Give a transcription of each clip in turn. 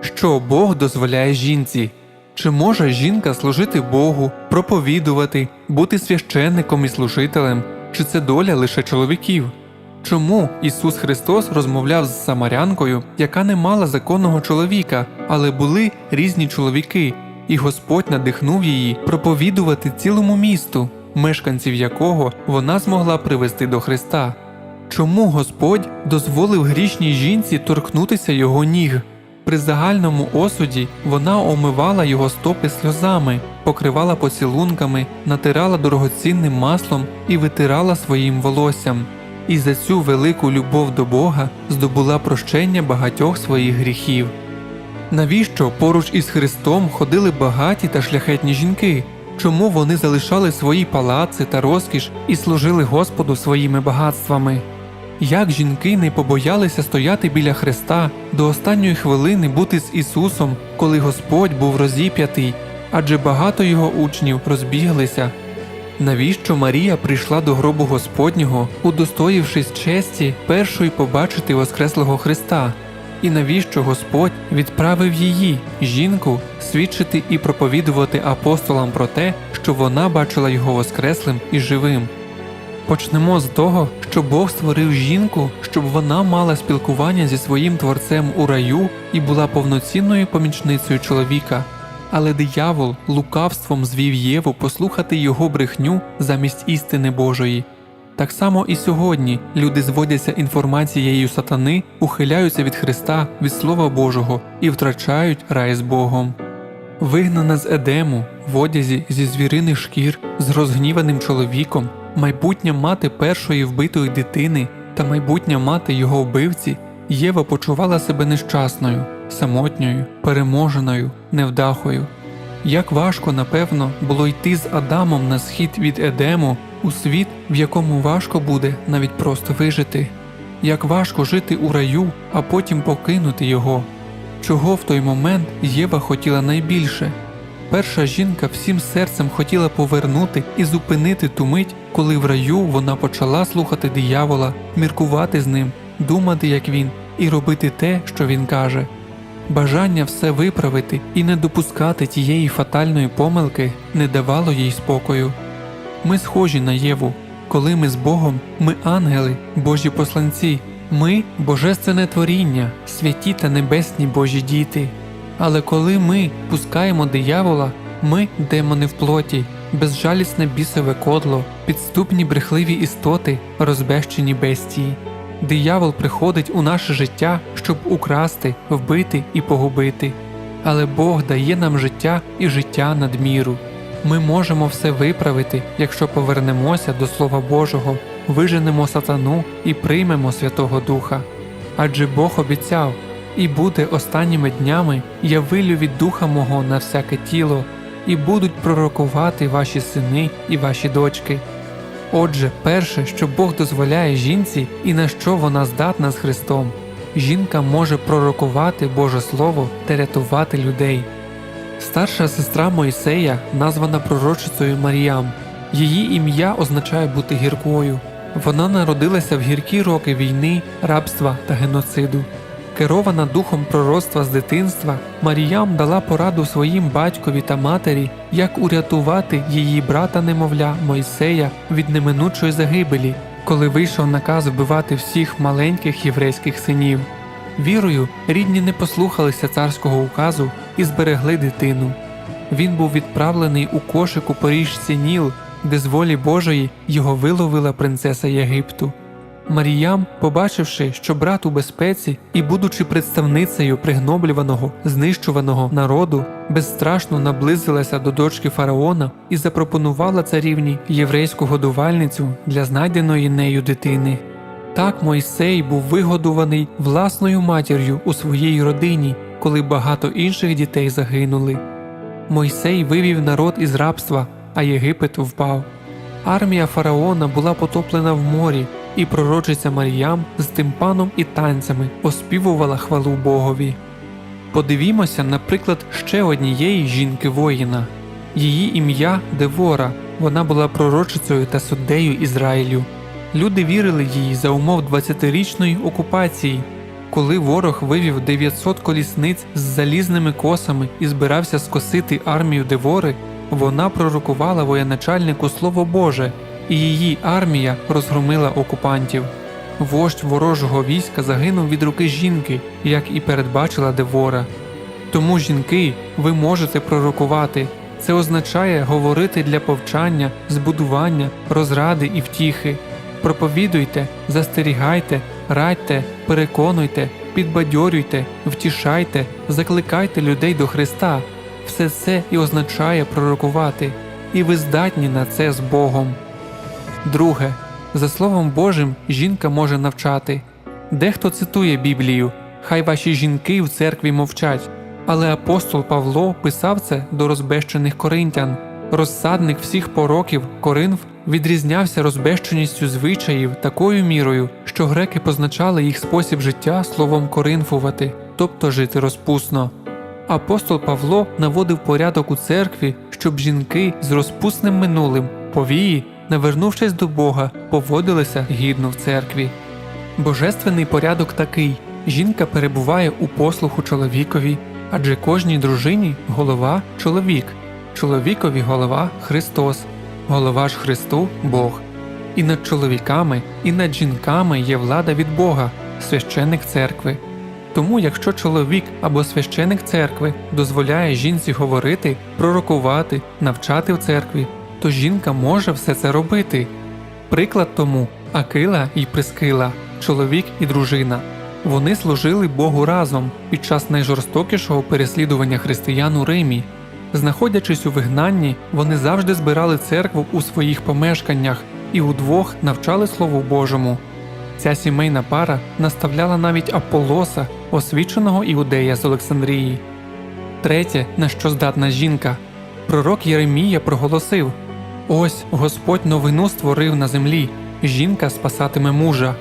Що Бог дозволяє жінці? Чи може жінка служити Богу, проповідувати, бути священником і служителем, чи це доля лише чоловіків? Чому Ісус Христос розмовляв з самарянкою, яка не мала законного чоловіка, але були різні чоловіки, і Господь надихнув її проповідувати цілому місту, мешканців якого вона змогла привести до Христа? Чому Господь дозволив грішній жінці торкнутися його ніг? При загальному осуді вона омивала його стопи сльозами, покривала поцілунками, натирала дорогоцінним маслом і витирала своїм волоссям. І за цю велику любов до Бога здобула прощення багатьох своїх гріхів. Навіщо поруч із Христом ходили багаті та шляхетні жінки? Чому вони залишали свої палаци та розкіш і служили Господу своїми багатствами? Як жінки не побоялися стояти біля Христа до останньої хвилини бути з Ісусом, коли Господь був розіп'ятий, адже багато його учнів розбіглися. Навіщо Марія прийшла до гробу Господнього, удостоївшись честі першої побачити Воскреслого Христа? І навіщо Господь відправив її, жінку, свідчити і проповідувати апостолам про те, що вона бачила його Воскреслим і живим? Почнемо з того, що Бог створив жінку, щоб вона мала спілкування зі своїм творцем у раю і була повноцінною помічницею чоловіка. Але диявол лукавством звів Єву послухати його брехню замість істини Божої. Так само і сьогодні люди зводяться інформацією сатани, ухиляються від Христа, від Слова Божого і втрачають рай з Богом. Вигнана з Едему, в одязі зі звіриних шкір, з розгніваним чоловіком, майбутня мати першої вбитої дитини та майбутня мати його вбивці, Єва почувала себе нещасною, самотньою, переможеною, невдахою. Як важко, напевно, було йти з Адамом на схід від Едему у світ, в якому важко буде навіть просто вижити, як важко жити у раю, а потім покинути його. Чого в той момент Єва хотіла найбільше? Перша жінка всім серцем хотіла повернути і зупинити ту мить, коли в раю вона почала слухати диявола, міркувати з ним, думати, як він, і робити те, що він каже. Бажання все виправити і не допускати тієї фатальної помилки не давало їй спокою. Ми схожі на Єву. Коли ми з Богом, ми ангели, Божі посланці, ми божественне творіння, святі та небесні Божі діти. Але коли ми пускаємо диявола, ми демони в плоті, безжалісне бісове кодло, підступні брехливі істоти, розбещені бестії. Диявол приходить у наше життя, щоб украсти, вбити і погубити. Але Бог дає нам життя і життя надміру. Ми можемо все виправити, якщо повернемося до Слова Божого, виженемо сатану і приймемо Святого Духа. Адже Бог обіцяв, і буде останніми днями я вилю від духа мого на всяке тіло, і будуть пророкувати ваші сини і ваші дочки. Отже, перше, що Бог дозволяє жінці і на що вона здатна з Христом, жінка може пророкувати Боже Слово та рятувати людей. Старша сестра Мойсея названа пророчицею Маріям. Її ім'я означає бути гіркою. Вона народилася в гіркі роки війни, рабства та геноциду. Керована духом пророцтва з дитинства, Маріям дала пораду своїм батькові та матері, як урятувати її брата немовля Мойсея від неминучої загибелі, коли вийшов наказ вбивати всіх маленьких єврейських синів. Вірою рідні не послухалися царського указу і зберегли дитину. Він був відправлений у кошику по річці Ніл, де з волі Божої його виловила принцеса Єгипту. Маріям, побачивши, що брат у безпеці і, будучи представницею пригноблюваного, знищуваного народу, безстрашно наблизилася до дочки фараона і запропонувала царівні єврейську годувальницю для знайденої нею дитини. Так Мойсей був вигодуваний власною матір'ю у своїй родині, коли багато інших дітей загинули. Мойсей вивів народ із рабства, а Єгипет впав. Армія фараона була потоплена в морі, і пророчиця Маріям з тимпаном і танцями оспівувала хвалу Богові. Подивімося, наприклад, ще однієї жінки воїна. Її ім'я Девора, вона була пророчицею та суддею Ізраїлю. Люди вірили їй за умов 20-річної окупації. Коли ворог вивів 900 колісниць з залізними косами і збирався скосити армію Девори, вона пророкувала воєначальнику Слово Боже, і її армія розгромила окупантів. Вождь ворожого війська загинув від руки жінки, як і передбачила Девора. Тому, жінки, ви можете пророкувати. Це означає говорити для повчання, збудування, розради і втіхи. Проповідуйте, застерігайте, радьте, переконуйте, підбадьорюйте, втішайте, закликайте людей до Христа. Все це і означає пророкувати, і ви здатні на це з Богом. Друге, за Словом Божим жінка може навчати. Дехто цитує Біблію, хай ваші жінки в церкві мовчать. Але апостол Павло писав це до розбещених коринтян. Розсадник всіх пороків Коринф відрізнявся розбещеністю звичаїв такою мірою, що греки позначали їх спосіб життя словом коринфувати, тобто жити розпусно. Апостол Павло наводив порядок у церкві, щоб жінки з розпусним минулим повії, навернувшись до Бога, поводилися гідно в церкві. Божественний порядок такий: жінка перебуває у послуху чоловікові, адже кожній дружині голова чоловік, чоловікові голова Христос, голова ж Христу Бог. І над чоловіками, і над жінками є влада від Бога, священик церкви. Тому, якщо чоловік або священик церкви дозволяє жінці говорити, пророкувати, навчати в церкві, то жінка може все це робити. Приклад тому Акила і Прискила, чоловік і дружина. Вони служили Богу разом під час найжорстокішого переслідування християн у Римі. Знаходячись у вигнанні, вони завжди збирали церкву у своїх помешканнях і удвох навчали Слову Божому. Ця сімейна пара наставляла навіть Аполоса, освіченого іудея з Олександрії. Третє, на що здатна жінка. Пророк Єремія проголосив: Ось Господь новину створив на землі, жінка спасатиме мужа.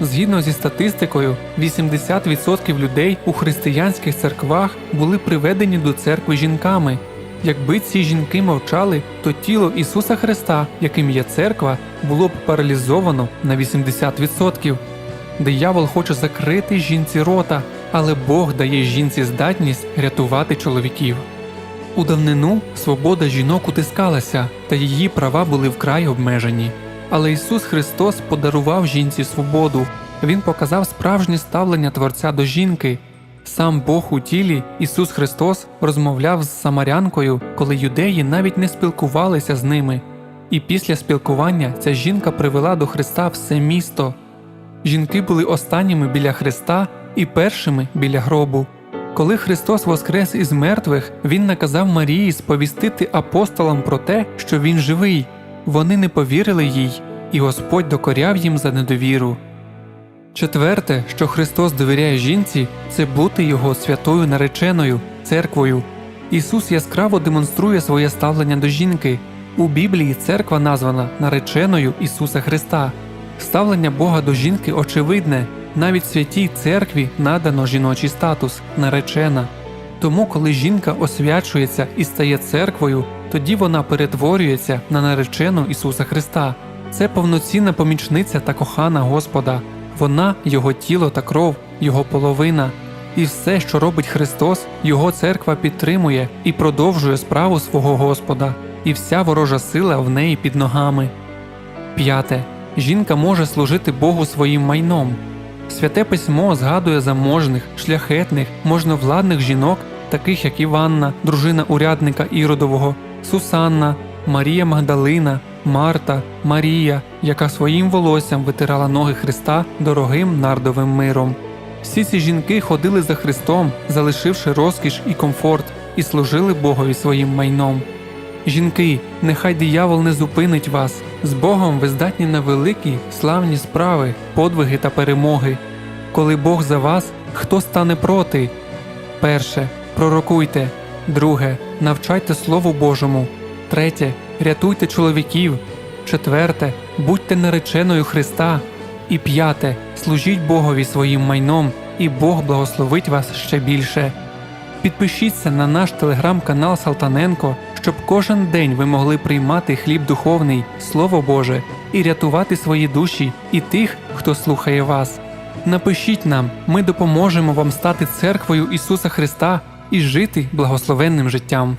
Згідно зі статистикою, 80% людей у християнських церквах були приведені до церкви жінками. Якби ці жінки мовчали, то тіло Ісуса Христа, яким є церква, було б паралізовано на 80%. Диявол хоче закрити жінці рота, але Бог дає жінці здатність рятувати чоловіків. У давнину свобода жінок утискалася, та її права були вкрай обмежені. Але Ісус Христос подарував жінці свободу. Він показав справжнє ставлення Творця до жінки. Сам Бог у тілі, Ісус Христос, розмовляв з самарянкою, коли юдеї навіть не спілкувалися з ними. І після спілкування ця жінка привела до Христа все місто. Жінки були останніми біля Христа і першими біля гробу. Коли Христос воскрес із мертвих, Він наказав Марії сповістити апостолам про те, що Він живий. Вони не повірили їй, і Господь докоряв їм за недовіру. Четверте, що Христос довіряє жінці, це бути Його святою нареченою, церквою. Ісус яскраво демонструє своє ставлення до жінки. У Біблії церква названа нареченою Ісуса Христа. Ставлення Бога до жінки очевидне, навіть святій церкві надано жіночий статус наречена. Тому, коли жінка освячується і стає церквою, тоді вона перетворюється на наречену Ісуса Христа. Це повноцінна помічниця та кохана Господа. Вона Його тіло та кров, Його половина. І все, що робить Христос, Його церква підтримує і продовжує справу свого Господа, і вся ворожа сила в неї під ногами. П'яте. Жінка може служити Богу своїм майном. Святе письмо згадує заможних, шляхетних, можновладних жінок, таких як Іванна, дружина урядника Іродового, Сусанна, Марія Магдалина, Марта, Марія, яка своїм волоссям витирала ноги Христа дорогим нардовим миром. Всі ці жінки ходили за Христом, залишивши розкіш і комфорт, і служили Богові своїм майном. Жінки, нехай диявол не зупинить вас. З Богом ви здатні на великі, славні справи, подвиги та перемоги. Коли Бог за вас, хто стане проти? Перше. Пророкуйте. Друге. Навчайте Слову Божому. Третє. Рятуйте чоловіків. Четверте. Будьте нареченою Христа. І п'яте. Служіть Богові своїм майном, і Бог благословить вас ще більше. Підпишіться на наш телеграм-канал Салтаненко, щоб кожен день ви могли приймати хліб духовний, Слово Боже, і рятувати свої душі і тих, хто слухає вас. Напишіть нам, ми допоможемо вам стати церквою Ісуса Христа і жити благословенним життям.